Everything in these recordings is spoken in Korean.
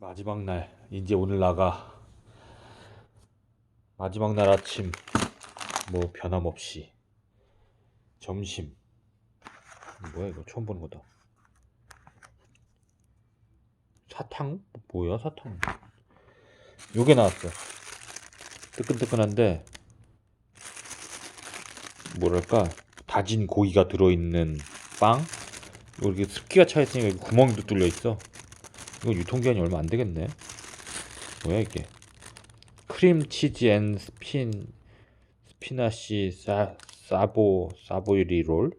마지막 날 이제 오늘 나가. 마지막 날 아침 뭐 변함없이. 점심. 뭐야 이거 처음 보는 거다. 사탕? 뭐야 사탕? 요게 나왔어. 뜨끈뜨끈한데 뭐랄까 다진 고기가 들어있는 빵? 이렇게 습기가 차 있으니까 여기 구멍도 뚫려 있어 이거 유통기한이 얼마 안 되겠네. 뭐야 이게? 크림 치즈 앤 스핀 스피나시 사 사보 사보이리 롤?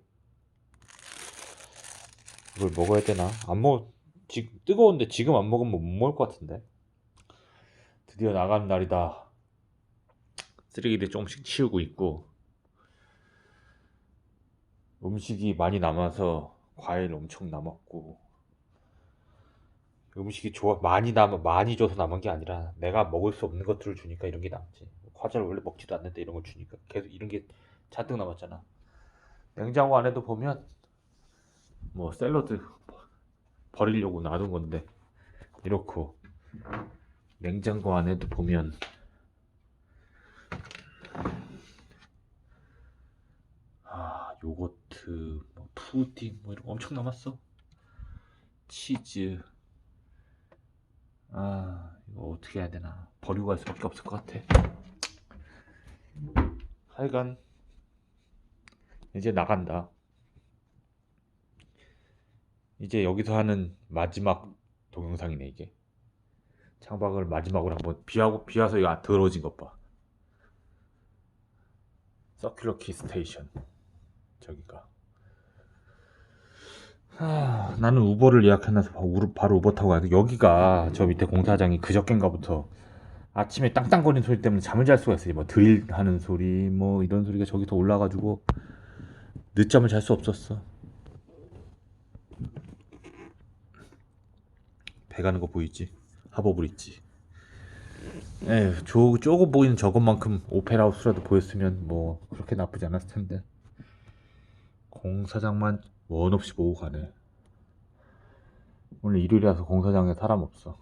이걸 먹어야 되나? 안 먹. 지 뜨거운데 지금 안 먹으면 못 먹을 것 같은데. 드디어 나가는 날이다. 쓰레기들 조금씩 치우고 있고 음식이 많이 남아서 과일 엄청 남았고 음식이 좋아 많이 남 많이 줘서 남은 게 아니라 내가 먹을 수 없는 것들을 주니까 이런 게 남지. 과자를 원래 먹지도 않는데 이런 걸 주니까. 계속 이런 게 잔뜩 남았잖아. 냉장고 안에도 보면 뭐 샐러드 버리려고 놔둔 건데 이렇고 냉장고 안에도 보면 아 요거트 뭐 푸딩 뭐 이런 거 엄청 남았어. 치즈 아 이거 어떻게 해야 되나. 버리고 갈 수밖에 없을 것 같아. 하여간 이제 나간다. 이제 여기서 하는 마지막 동영상이네 이게. 창밖을 마지막으로 한번 비하고 비와서 이거 더러워진 것봐. 서큘러 키 스테이션. 저기가 하, 나는 우버를 예약해놔서 바로, 바로 우버 타고 가야 돼. 여기가 저 밑에 공사장이 그저껜가부터 아침에 땅땅거리는 소리 때문에 잠을 잘 수가 있어요. 뭐 드릴 하는 소리, 뭐 이런 소리가 저기서 올라가지고 늦잠을 잘 수 없었어. 배 가는 거 보이지? 하버 브릿지. 에휴, 조, 조금 보이는 저것만큼 오페라 하우스라도 보였으면 뭐 그렇게 나쁘지 않았을 텐데. 공사장만 원 없이 보고 가네. 오늘 일요일이라서 공사장에 사람 없어.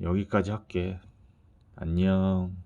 여기까지 할게. 안녕.